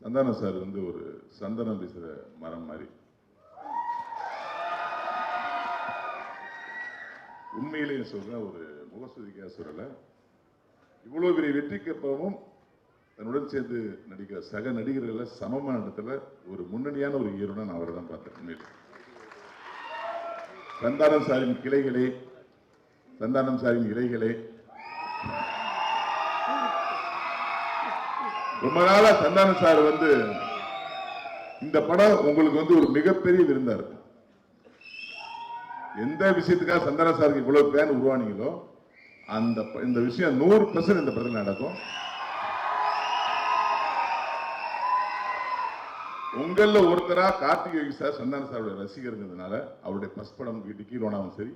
Santhanam sir வந்து ஒரு சந்தனம் பேசுகிற மரம் மாதிரி. உண்மையிலேயே சொல்கிறேன் ஒரு முகஸ்துதிக்காக சொல்லலை இவ்வளோ பெரிய வெற்றிக்கு அப்புறமும் தன்னுடன் சேர்ந்து நடிக்கிற சக நடிகர்களில் சமமான இடத்துல ஒரு முன்னணியான ஒரு ஹீரோனை நான் அவரை தான் பார்த்தேன் உண்மையிலே. சந்தானம் சாரின் கிளைகளே சந்தானம் சாரின் இலைகளே. ரொம்ப நாளா சந்தான சார் வந்து இந்த படம் உங்களுக்கு வந்து ஒரு மிகப்பெரிய விருந்தா இருக்கு. எந்த விஷயத்துக்காக சந்தான சாருக்கு இவ்வளவு பேன் உருவானீங்களோ அந்த இந்த விஷயம் நூறு பர்சன்ட் இந்த படத்தில் நடக்கும். உங்கள ஒருத்தரா கார்த்திக் யோகி சார் சந்தான சாருடைய ரசிகருங்கிறதுனால அவருடைய பஸ் படம் டிக்கி ரோனாவும் சரி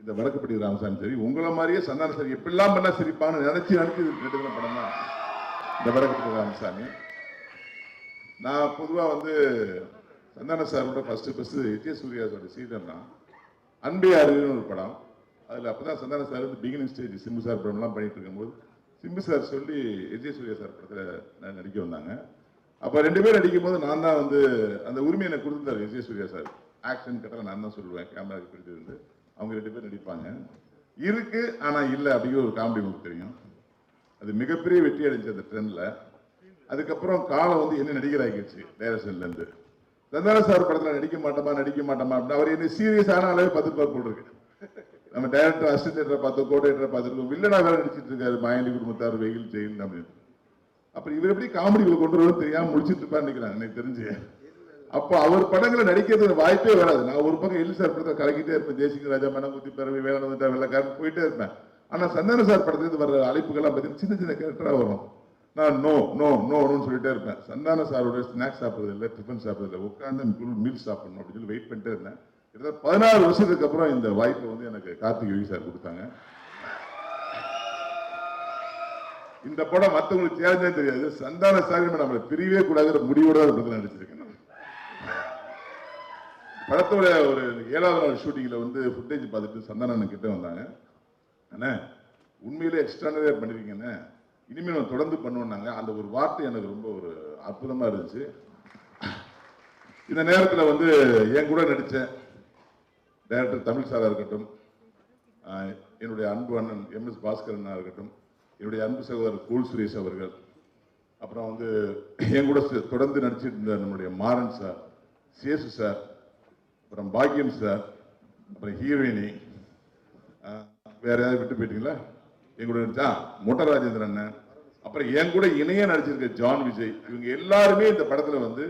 இந்த வடக்குப்பட்டி ராமசாமி சரி உங்களை மாதிரியே சந்தான சார் எப்படிலாம் பண்ணா சிரிப்பான்னு நினைச்சு நினைச்சு எடுக்கிற படம் தான் இந்த ராமசாமி நான் பொதுவாக வந்து சந்தான சாரோட ஃபஸ்ட்டு ஃபஸ்ட்டு விஜய சூர்யாஸோட சீதன் தான் அன்பே அறிவுன்னு ஒரு படம். அதில் அப்போ தான் சந்தான சார் வந்து பிகினிங் ஸ்டேஜ் சிம்பு சார் படம்லாம் பண்ணிகிட்டு இருக்கும்போது சிம்பு சார் சொல்லி விஜய் சூர்யா சார் படத்தில் நடிக்க வந்தாங்க. அப்போ ரெண்டு பேரும் நடிக்கும்போது நான் தான் வந்து அந்த உரிமையை எனக்கு கொடுத்துருந்தாரு விஜய் சூர்யா சார். ஆக்ஷன் கட்டல நான் தான் சொல்லுவேன். கேமராக்கு பிடிச்சிருந்து. அவங்க ரெண்டு பேரும் நடிப்பாங்க. இருக்குது ஆனால் இல்லை அப்படிங்கிற ஒரு காமெடி உங்களுக்கு தெரியும். அது மிகப்பெரிய வெற்றி அடைஞ்சு அந்த ட்ரெண்ட்ல அதுக்கப்புறம் காலம் வந்து என்ன நடிகராகிடுச்சு டைரக்ஷன்ல இருந்து சந்தான சார் படத்துல நடிக்க மாட்டோமா நடிக்க மாட்டோமா அப்படின்னு அவர் என்ன சீரியஸ் ஆனாலே பத்து பேர் போல் நம்ம டைரக்டர் அசிஸ்டன்டரை பார்த்தோம் கோடைட்டரை பார்த்துருக்கோம். வில்லனா வேற நடிச்சிட்டு இருக்காரு மாயலி குடும்பத்தார் வெயில் ஜெயில் அப்படின்னு. அப்புறம் இவர் எப்படி காமெடிகளை கொண்டு வரும் தெரியாம முடிச்சிட்டு இருப்பான்னு நினைக்கிறேன் எனக்கு தெரிஞ்சு. அப்போ அவர் படங்களை நடிக்கிறதுக்கு வாய்ப்பே வராது. நான் ஒரு பக்கம் எல்லி சார் படத்தை கலக்கிட்டே இருப்பேன். ஜெயசிங்க ராஜா மனங்குத்தி பிறவி வந்துட்டா வெள்ளக்காரன் போயிட்டே இருப்பேன். ஆனால் சந்தான சார் படத்துலேருந்து வர்ற அழைப்புகள்லாம் பார்த்தீங்கன்னா சின்ன சின்ன கேரக்டராக வரும். நான் நோ நோ நோன்னு சொல்லிட்டே இருப்பேன். சந்தான சாரோட ஸ்நாக்ஸ் சாப்பிட்றது இல்லை டிஃபன் சாப்பிட்றது இல்லை உட்காந்து மீல் சாப்பிடணும் அப்படின்னு சொல்லி வெயிட் பண்ணிட்டே இருந்தேன். கிட்டத்தட்ட பதினாறு வருஷத்துக்கு அப்புறம் இந்த வாய்ப்பை வந்து எனக்கு கார்த்திக் யோகி சார் கொடுத்தாங்க. இந்த படம் மற்றவங்களுக்கு சேலஞ்சே தெரியாது. சந்தான சார் நம்மளை பிரியவே கூடாதுங்கிற முடிவோட ஒரு படத்தில் நடிச்சிருக்கேன் படத்தோட ஒரு ஏழாவது நாள் ஷூட்டிங்கில் வந்து ஃபுட்டேஜ் பார்த்துட்டு சந்தானன் கிட்டே வந்தாங்க. அண்ணே உண்மையிலே எக்ஸ்ட்ரானவே பண்ணியிருக்கீங்கண்ணே இனிமேல் நான் தொடர்ந்து பண்ணுவோம்னாங்க அந்த ஒரு வார்த்தை எனக்கு ரொம்ப ஒரு அற்புதமாக இருந்துச்சு. இந்த நேரத்தில் வந்து என் கூட நடித்தேன் டைரக்டர் தமிழ் சாராக இருக்கட்டும் என்னுடைய அன்பு அண்ணன் எம் எஸ் பாஸ்கரனா இருக்கட்டும் என்னுடைய அன்பு சகோதரர் கூல் சுரேஷ் அவர்கள் அப்புறம் வந்து என் கூட தொடர்ந்து நடிச்சிட்டு இருந்த நம்முடைய மாறன் சார் சேசு சார் அப்புறம் பாக்கியம் சார் அப்புறம் ஹீரோயினி வேற யாராவது விட்டு போயிட்டீங்களா? என் கூட நடிச்சா மொட்டை ராஜேந்திரன் அண்ணன். அப்புறம் என் கூட இணைய நடிச்சிருக்க ஜான் விஜய். இவங்க எல்லாருமே இந்த படத்துல வந்து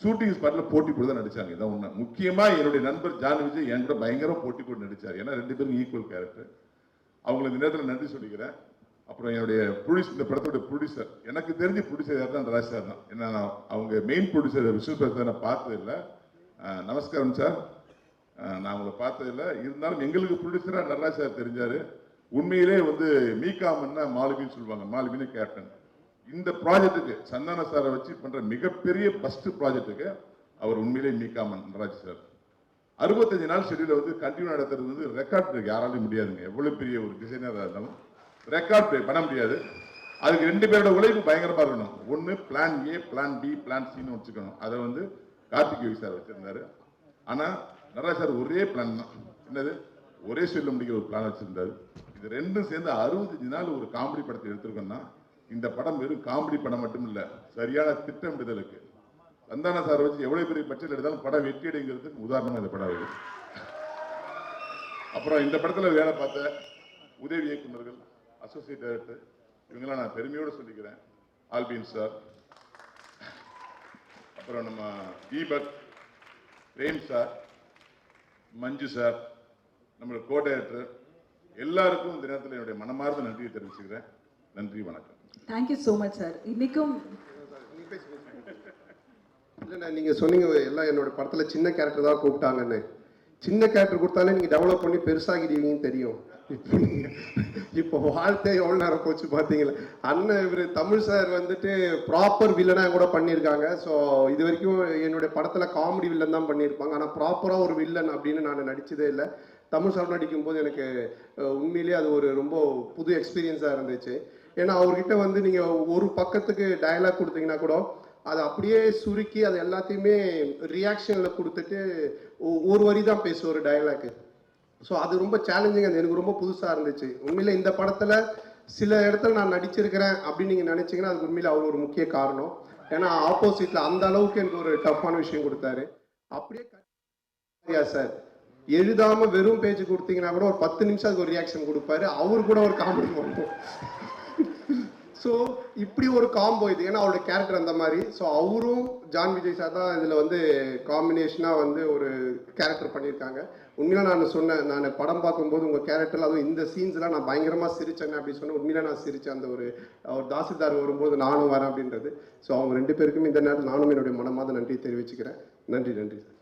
ஷூட்டிங் ஸ்பாட்ல போட்டி போட்டு தான் நடிச்சாங்க. இதான் உண்மை. முக்கியமா என்னுடைய நண்பர் ஜான் விஜய் என் கூட பயங்கர போட்டி போட்டு நடிச்சார். ஏன்னா ரெண்டு பேரும் ஈக்குவல் கேரக்டர் அவங்களுக்கு இந்த நேரத்தில் நன்றி சொல்லிக்கிறேன். அப்புறம் என்னுடைய ப்ரொடியூஸ் இந்த படத்தோட ப்ரொடியூசர் எனக்கு தெரிஞ்ச ப்ரொடியூசர் யார் தான் ராஜ் சார் தான். ஏன்னா நான் அவங்க மெயின் ப்ரொடியூசர் விஷ்ணு பிரசாத் நான் பார்த்தது இல்லை நமஸ்காரம் சார் நான் உங்களை பார்த்தது இல்லை இருந்தாலும் எங்களுக்கு ப்ரொடியூசராக நடராஜ் சார் தெரிஞ்சார். உண்மையிலே வந்து மீகாமன்னா மாலுமின்னு சொல்லுவாங்க. மாலுமின்னு கேப்டன் இந்த ப்ராஜெக்ட்டுக்கு சந்தான சாரை வச்சு பண்ணுற மிகப்பெரிய ஃபஸ்ட்டு ப்ராஜெக்ட்டுக்கு அவர் உண்மையிலே மீகாமன் நடராஜ் சார். அறுபத்தஞ்சு நாள் ஷெடியூல வந்து கண்டினியூ நடத்துறது வந்து ரெக்கார்ட் பிரேக் யாராலையும் முடியாதுங்க. எவ்வளோ பெரிய ஒரு டிசைனராக இருந்தாலும் ரெக்கார்ட் பிரேக் பண்ண முடியாது. அதுக்கு ரெண்டு பேரோட உழைப்பு பயங்கரமாக இருக்கணும். ஒன்று plan A plan B plan சின்னு வச்சுக்கணும். அதை வந்து கார்த்திக் யோகி சார் வச்சுருந்தாரு. ஆனால் நடராஜ் சார் ஒரே பிளான் தான். என்னது? ஒரே சொல்ல முடிக்கிற ஒரு பிளான் வச்சிருந்தாரு. இது ரெண்டும் சேர்ந்து அறுபத்தஞ்சு நாள் ஒரு காமெடி படத்தை எடுத்திருக்கோம்னா இந்த படம் வெறும் காமெடி படம் மட்டும் இல்லை சரியான திட்டமிடுதலுக்கு சந்தான சார் வச்சு எவ்வளவு பெரிய பட்சத்தில் எடுத்தாலும் படம் வெற்றி அடைங்கிறதுக்கு உதாரணமா இந்த படம் இருக்குது அப்புறம் இந்த படத்தில் வேலை பார்த்த உதவி இயக்குநர்கள் அசோசியேட் டைரக்டர் இவங்களாம் நான் பெருமையோடு சொல்லிக்கிறேன். Albin sir. அப்புறம் நம்ம தீபக் பிரேம் சார். மஞ்சு சார் நம்மளோட கோ டைரக்டர் எல்லாருக்கும் இந்த நேரத்தில் என்னுடைய மனமார்ந்த நன்றியை தெரிவிச்சுக்கிறேன். நன்றி வணக்கம். தேங்க்யூ ஸோ மச் சார் இன்னைக்கும் இல்லைண்ணா நீங்கள் சொன்னீங்க எல்லாம் என்னோட படத்தில் சின்ன கேரக்டர் தான் கூப்பிட்டாங்கன்னு. சின்ன கேரக்டர் கொடுத்தாலே நீங்கள் டெவலப் பண்ணி பெருசாகிடுவீங்கன்னு தெரியும். இப்போ நீங்க- வாழ்க்கை எவ்வளோ நேரம் போச்சு பார்த்தீங்களா? அண்ணன் இவர் தமிழ் சார் வந்துட்டு ப்ராப்பர் வில்லனாக கூட பண்ணியிருக்காங்க. ஸோ இது வரைக்கும் என்னுடைய படத்தில் காமெடி வில்லன் தான் பண்ணியிருப்பாங்க. ஆனால் ப்ராப்பராக ஒரு வில்லன் அப்படின்னு நான் நடித்ததே இல்லை. தமிழ் சார் நடிக்கும்போது எனக்கு உண்மையிலேயே அது ஒரு ரொம்ப புது எக்ஸ்பீரியன்ஸாக இருந்துச்சு. ஏன்னா அவர்கிட்ட வந்து நீங்கள் ஒரு பக்கத்துக்கு டயலாக் கொடுத்தீங்கன்னா கூட அதை அப்படியே சுருக்கி அது எல்லாத்தையுமே ரியாக்ஷனில் கொடுத்துட்டு ஒ- ஒரு வரி தான் பேசுவார் டயலாக்கு ஸோ அது ரொம்ப சேலஞ்சிங் அது. எனக்கு ரொம்ப புதுசாக இருந்துச்சு. உண்மையில் இந்த படத்தில் சில இடத்துல நான் நடிச்சிருக்கிறேன் அப்படின்னு நீங்கள் நினச்சிங்கன்னா அதுக்கு உண்மையில் அவர் ஒரு முக்கிய காரணம். ஏன்னா ஆப்போசிட்டில் அந்த அளவுக்கு எனக்கு ஒரு டஃப்பான விஷயம் கொடுத்தாரு. அப்படியே சரியா சார். எழுதாமல் வெறும் பேஜ் கொடுத்தீங்கன்னா கூட ஒரு பத்து நிமிஷம் அதுக்கு ஒரு ரியாக்ஷன் கொடுப்பாரு. அவரு கூட ஒரு காமெடி பண்ணுவோம் ஸோ இப்படி ஒரு காம்போ இது. ஏன்னா அவரோட கேரக்டர் அந்த மாதிரி. ஸோ அவரும் ஜான் விஜய் சார் தான் இதில் வந்து காம்பினேஷனாக வந்து ஒரு கேரக்டர் பண்ணியிருக்காங்க. உண்மையில நான் சொன்னேன் நான் படம் பார்க்கும்போது உங்கள் கேரக்டர் அதுவும் இந்த சீன்ஸ்லாம் நான் பயங்கரமாக சிரிச்சேன் அப்படின்னு சொன்னேன். உண்மையில நான் சிரித்தேன் அந்த ஒரு அவர் தாசில்தார் வரும்போது நானும் வரேன் அப்படின்றது. ஸோ அவங்க ரெண்டு பேருக்கும் இந்த நேரத்தில் நானும் என்னுடைய மனமாத நன்றி தெரிவிச்சுக்கிறேன். நன்றி நன்றி சார்